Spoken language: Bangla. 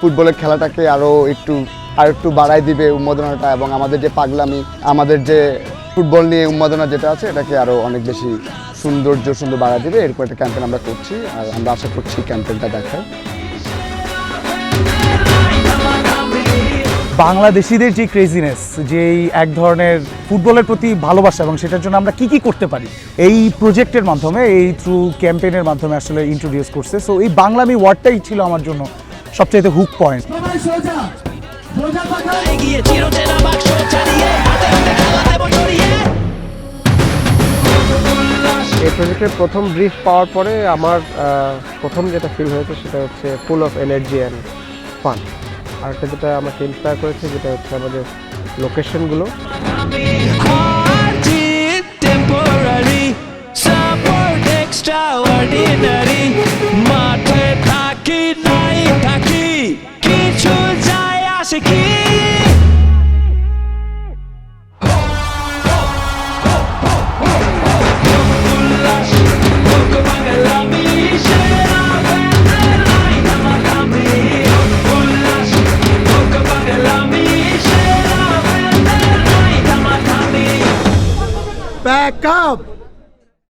ফুটবলের খেলাটাকে আরও একটু, আর একটু বাড়াই দিবে উন্মাদনাটা এবং আমাদের যে পাগলামি, আমাদের যে ফুটবল নিয়ে উন্মাদনা যেটা আছে, এটাকে আরও অনেক বেশি সৌন্দর্য, সুন্দর বাড়াই দিবে। এরকম একটা ক্যাম্পেইন আমরা করছি, আর আমরা আশা করছি ক্যাম্পেইনটা দেখায় বাংলাদেশিদের যে ক্রেজিনেস যে এক ধরনের ফুটবলের প্রতি ভালোবাসা এবং সেটার জন্য আমরা কি কি করতে পারি এই প্রজেক্টের মাধ্যমে এই থ্রু ক্যাম্পেইনের মাধ্যমে আসলে ইন্ট্রোডিউস করছে। সো এই বাংলামি ওয়ার্ডটাই ছিল আমার জন্য সবচাইতে হুক পয়েন্ট এই প্রজেক্টের প্রথম ব্রিফ পাওয়ার পরে আমার প্রথম যেটা ফিল হয়েছে সেটা হচ্ছে full of energy and fun আরেকটা যেটা আমাকে ইন্সপায়ার করেছে, যেটা হচ্ছে আমাদের লোকেশনগুলো. মাঠে থাকি, নাই থাকি, কিছু যায় আসে কি Back up!